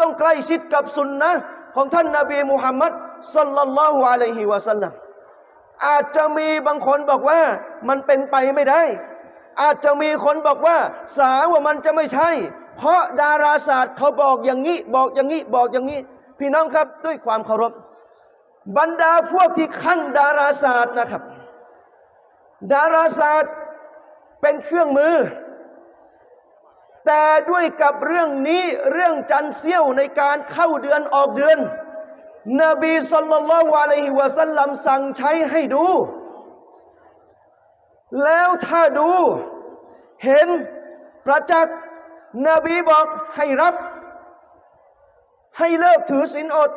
ต้องใกล้ชิดกับสุนนะของท่านนาบีมุฮัมมัดสัลลัลลอฮุอะลัยฮิวะสัลลัมอาจจะมีบางคนบอกว่ามันเป็นไปไม่ได้ อาจจะมีคนบอกว่า สาว่ามันจะไม่ใช่ เพราะดาราศาสตร์เขาบอกอย่างนี้ บอกอย่างนี้บอกอย่างนี้ พี่น้องครับด้วยความเคารพ บรรดาพวกที่ขั้นดาราศาสตร์นะครับ ดาราศาสตร์เป็นเครื่องมือ แต่ด้วยกับเรื่องนี้เรื่องจันเซี่ยวในการเข้าเดือนออกเดือน นบีสัลลัลลอฮุอะลัยฮิวะสัลลัมสั่งใช้ให้ดู แล้วถ้าดู เห็นประจักษ์นบีบอกให้รับ ให้เลิกถือศีลอด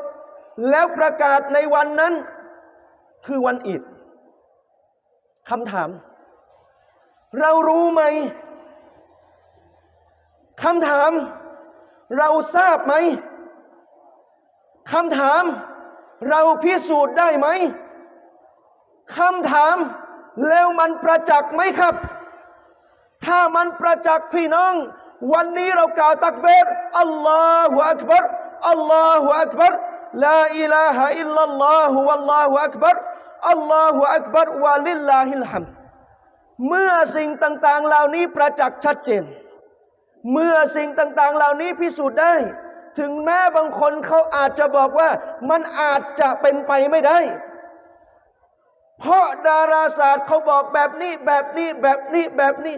แล้วประกาศในวันนั้น คือวันอิดคำถาม เรารู้ไหม คำถาม เราทราบไหมคำถาม เราพิสูจน์ได้ไหมคำถาม แล้วมันประจักษ์ไหมครับ ถ้ามันประจักษ์พี่น้อง วันนี้เรากล่าวตักเบรอัลลอฮฺอักบารอัลลอฮฺอักบารลาอิลาฮะอิลลัลลอฮฺวัลลอฮฺอักบารอัลลอฮฺอักบารวะลิลลาฮิลฮัมเมื่อสิ่งต่าง ๆ เหล่านี้ประจักษ์ชัดเจน เมื่อสิ่งต่าง ๆ เหล่านี้พิสูจน์ได้ ถึงแม้บางคนเขาอาจจะบอกว่ามันอาจจะเป็นไปไม่ได้ เพราะดาราศาสตร์เขาบอกแบบนี้แบบนี้แบบนี้แบบนี้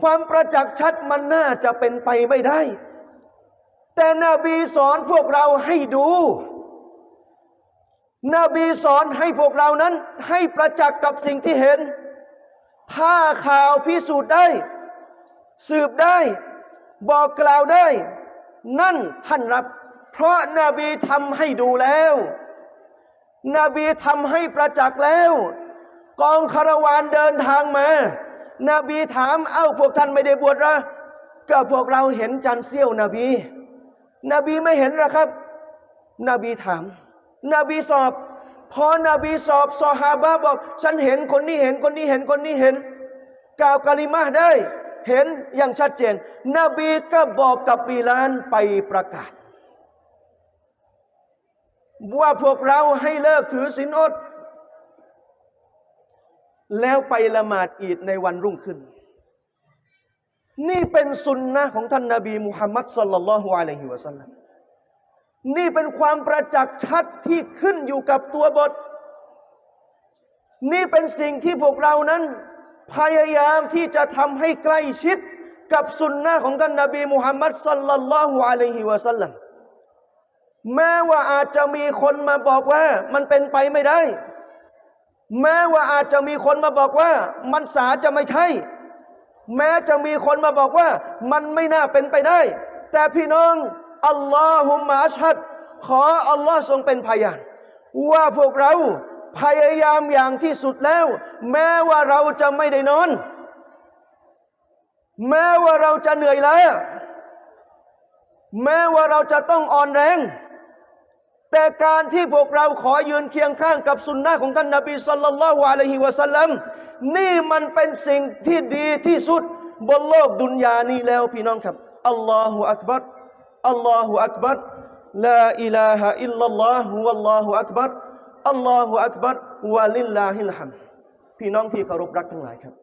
ความประจักษ์ชัดมันน่าจะเป็นไปไม่ได้ แต่นบีสอนพวกเราให้ดู นบีสอนให้พวกเรานั้นให้ประจักษ์กับสิ่งที่เห็น ถ้าข่าวพิสูจน์ได้ สืบได้ บอกกล่าวได้ นั่นท่านรับ เพราะนาบีทำให้ดูแล้ว นบีทำให้ประจักษ์แล้ว กองคาราวานเดินทางมานบีถามเอ้าพวกท่านไม่ได้บวชหรอก็พวกเราเห็นจันเซี่ยวนบี นบีไม่เห็นหรอครับ นบีถาม นบีสอบพอนบีสอบซอฮาบะบอก ฉันเห็นคนนี้เห็นคนนี้เห็นคนนี้เห็น กล่าวกะลิมาได้ เห็นอย่างชัดเจน นบีก็บอกกับบิลานไปประกาศ ว่าพวกเราให้เลิกถือศีลอด แล้วไปละหมาดอีดในวันรุ่งขึ้น นี่เป็นสุนนะของท่านนาบีมุฮัมมัดสัลลัลลอฮุอะลัยฮิวะสัลลัมนี่เป็นความประจักษ์ชัดที่ขึ้นอยู่กับตัวบท นี่เป็นสิ่งที่พวกเรานั้น พยายามที่จะทำให้ใกล้ชิดกับสุนนะของท่านนาบีมุฮัมมัดสัลลัลลอฮุอะลัยฮิวะสัลลัมแม้ว่าอาจจะมีคนมาบอกว่ามันเป็นไปไม่ได้ แม้ว่าอาจจะมีคนมาบอกว่ามันสาจะไม่ใช่ แม้จะมีคนมาบอกว่ามันไม่น่าเป็นไปได้ แต่พี่น้องอัลลอฮุมะชัดขออัลลอฮ์ทรงเป็นพยานว่าพวกเรา พยายามอย่างที่สุดแล้ว แม้ว่าเราจะไม่ได้นอน แม้ว่าเราจะเหนื่อยล้าแม้ว่าเราจะต้องอ่อนแรง แต่การที่พวกเราขอยืนเคียงข้างกับสุนนะของท่านนาบีสัลลัลลอฮุอะลัยฮิวะสัลลัมนี่มันเป็นสิ่งที่ดีที่สุดบนโลกดุนยานี้แล้วพี่น้องครับอัลลอฮฺอักบัรอัลลอฮฺอักบัรลาอิลาฮะอิลลัลลอฮฺวัลลอฮฺอักบัร อัลลอฮฺอักบัรวะลิลลาฮิลฮัมพี่น้องที่เคารพรักทั้งหลายครับ